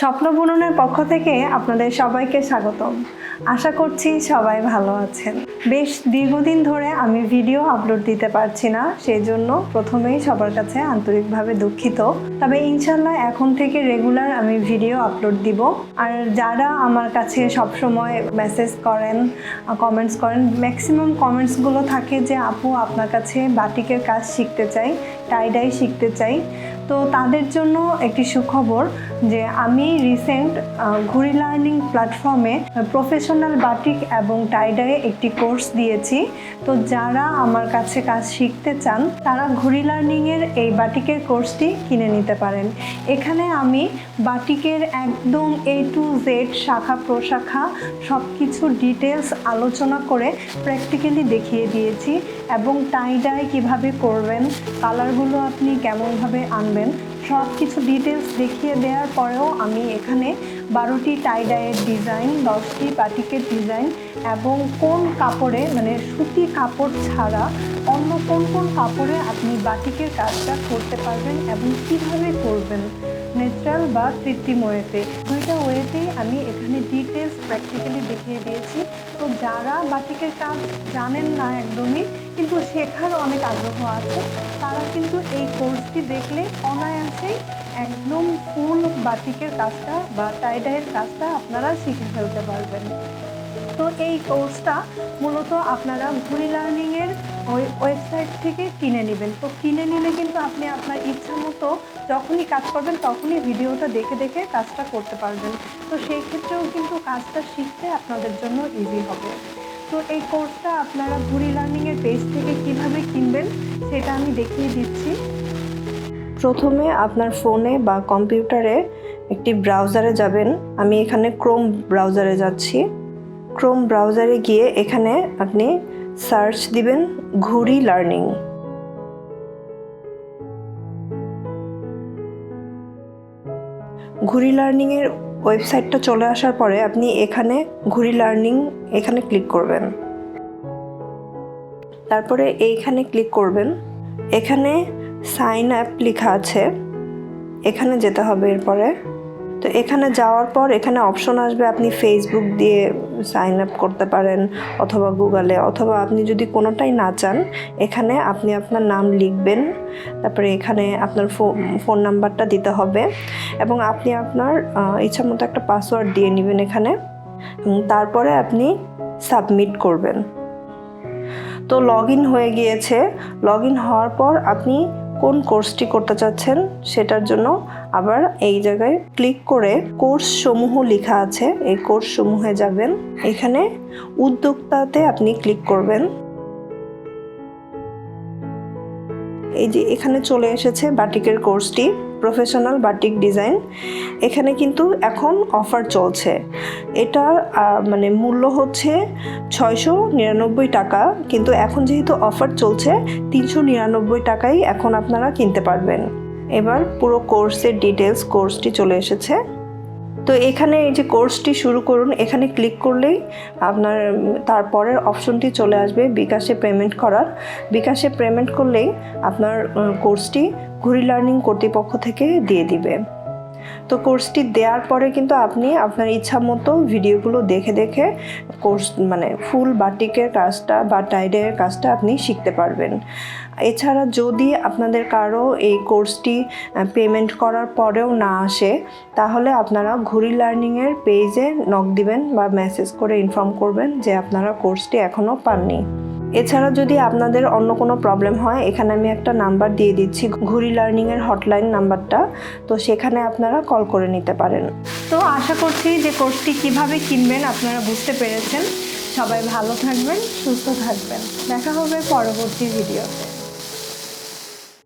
স্বপ্ন বুননের পক্ষ থেকে আপনাদের সবাইকে স্বাগতম। আশা করছি সবাই ভালো আছেন। বেশ দীর্ঘদিন ধরে আমি ভিডিও আপলোড দিতে পারছি না সেই জন্য প্রথমেই সবার কাছে আন্তরিকভাবে দুঃখিত। তবে ইনশাল্লাহ এখন থেকে রেগুলার আমি ভিডিও আপলোড দিব। আর যারা আমার কাছে সবসময় মেসেজ করেন কমেন্টস করেন ম্যাক্সিমাম কমেন্টসগুলো থাকে যে, আপু, আপনার কাছে বাটিকের কাজ শিখতে চাই টাইডাই শিখতে চাই। তো তাদের জন্য একটি সুখবর যে আমি রিসেন্ট ঘুরি লার্নিং প্ল্যাটফর্মে প্রফেশনাল বাটিক এবং টাইডায়ে একটি কোর্স দিয়েছি। তো যারা আমার কাছে কাজ শিখতে চান, তারা ঘুরি লার্নিংয়ের এই বাটিকের কোর্সটি কিনে নিতে পারেন। এখানে আমি বাটিকের একদম এ টু জেড শাখা, প্রশাখা সব কিছু ডিটেলস আলোচনা করে প্র্যাকটিক্যালি দেখিয়ে দিয়েছি এবং টাইডাই কীভাবে করবেন কালারগুলো আপনি কেমনভাবে আনবেন সব কিছু ডিটেলস দেখিয়ে দেওয়ার পরেও আমি এখানে বারোটি টাইডাইয়ের ডিজাইন দশটি বাটিকের ডিজাইন এবং কোন কাপড়ে মানে সুতি কাপড় ছাড়া অন্য কোন কোন কাপড়ে আপনি বাটিকের কাজটা করতে পারবেন এবং কীভাবে করবেন। ন্যাচারাল বা কৃত্রিম ওয়েতে। দুইটা ওয়েতেই আমি এখানে ডিটেলস প্র্যাকটিক্যালি দেখিয়ে দিয়েছি। তো যারা বাটিকের কাজ জানেন না একদমই, কিন্তু শেখার অনেক আগ্রহ আছে, তারা কিন্তু এই কোর্সটি দেখলে অনায়াসেই একদম ফুল বাটিকের কাজটা বা টাইডাইয়ের কাজটা আপনারা শিখে ফেলতে পারবেন। তো এই কোর্সটা মূলত আপনারা ঘুরি লার্নিংয়ের ওই ওয়েবসাইট থেকে কিনে নেবেন। তো কিনে নিলে কিন্তু আপনি আপনার ইচ্ছা মতো যখনই কাজ করবেন, তখনই ভিডিওটা দেখে দেখে কাজটা করতে পারবেন। তো সেই ক্ষেত্রেও কিন্তু কাজটা শিখতে আপনাদের জন্য ইজি হবে। তো এই কোর্সটা আপনারা ঘুরি লার্নিংয়ের পেজ থেকে কীভাবে কিনবেন, সেটা আমি দেখিয়ে দিচ্ছি। প্রথমে আপনার ফোনে বা কম্পিউটারে একটি ব্রাউজারে যাবেন। আমি এখানে ক্রোম ব্রাউজারে যাচ্ছি। ক্রোম ব্রাউজারে গিয়ে এখানে আপনি সার্চ দিবেন ঘুরি লার্নিং। ঘুরি লার্নিংয়ের ওয়েবসাইটটা চলে আসার পরে আপনি এখানে ঘুরি লার্নিং এখানে ক্লিক করবেন। তারপরে এইখানে ক্লিক করবেন। এখানে সাইন অ্যাপ লেখা আছে। এখানে যেতে হবে এরপরে। তো এখানে যাওয়ার পর এখানে অপশন আসবে আপনি ফেসবুক দিয়ে সাইন আপ করতে পারেন অথবা গুগলে অথবা আপনি যদি কোনোটাই না চান, এখানে আপনি আপনার নাম লিখবেন, তারপরে এখানে আপনার ফোন নাম্বারটা দিতে হবে এবং আপনি আপনার ইচ্ছা মতো একটা পাসওয়ার্ড দিয়ে নেবেন এখানে তারপরে আপনি সাবমিট করবেন। তো লগ ইন হয়ে গিয়েছে। লগ ইন হওয়ার পর আপনি কোন কোর্সটি করতে চাচ্ছেন সেটার জন্য আবার এই জায়গায় ক্লিক করে কোর্স সমূহ লেখা আছে, এই কোর্স সমূহে যাবেন। এখানে উদ্যোক্তাতে আপনি ক্লিক করবেন। এই যে এখানে চলে এসেছে বাটিকের কোর্সটি। প্রফেশনাল বাটিক ডিজাইন এখানে কিন্তু এখন অফার চলছে। এটার মানে মূল্য হচ্ছে ছয়শো নিরানব্বই টাকা, কিন্তু এখন যেহেতু অফার চলছে, তিনশো নিরানব্বই টাকাই এখন আপনারা কিনতে পারবেন। এবার পুরো কোর্সের ডিটেলস কোর্সটি চলে এসেছে। তো এখানে এই যে কোর্সটি শুরু করুন, এখানে ক্লিক করলেই আপনার তারপরের অপশনটি চলে আসবে বিকাশে পেমেন্ট করার। বিকাশে পেমেন্ট করলেই আপনার কোর্সটি ঘুরি লার্নিং কর্তৃপক্ষ থেকে দিয়ে দিবে। তো কোর্সটি দেওয়ার পরে কিন্তু আপনি আপনার ইচ্ছা মতো ভিডিওগুলো দেখে দেখে কোর্স মানে ফুল বাটিকের কাজটা বা টাইডের কাজটা আপনি শিখতে পারবেন। এছাড়া যদি আপনাদের কারও এই কোর্সটি পেমেন্ট করার পরেও না আসে, তাহলে আপনারা ঘুরি লার্নিংয়ের পেজে নক দিবেন বা মেসেজ করে ইনফর্ম করবেন যে আপনারা কোর্সটি এখনও পাননি। এছাড়া যদি আপনাদের অন্য কোনো প্রবলেম হয়, এখানে আমি একটা নাম্বার দিয়ে দিচ্ছি, ঘুরি লার্নিংয়ের হটলাইন নাম্বারটা তো সেখানে আপনারা কল করে নিতে পারেন। তো আশা করছি যে কোর্সটি কীভাবে কিনবেন আপনারা বুঝতে পেরেছেন। সবাই ভালো থাকবেন, সুস্থ থাকবেন। দেখা হবে পরবর্তী ভিডিওতে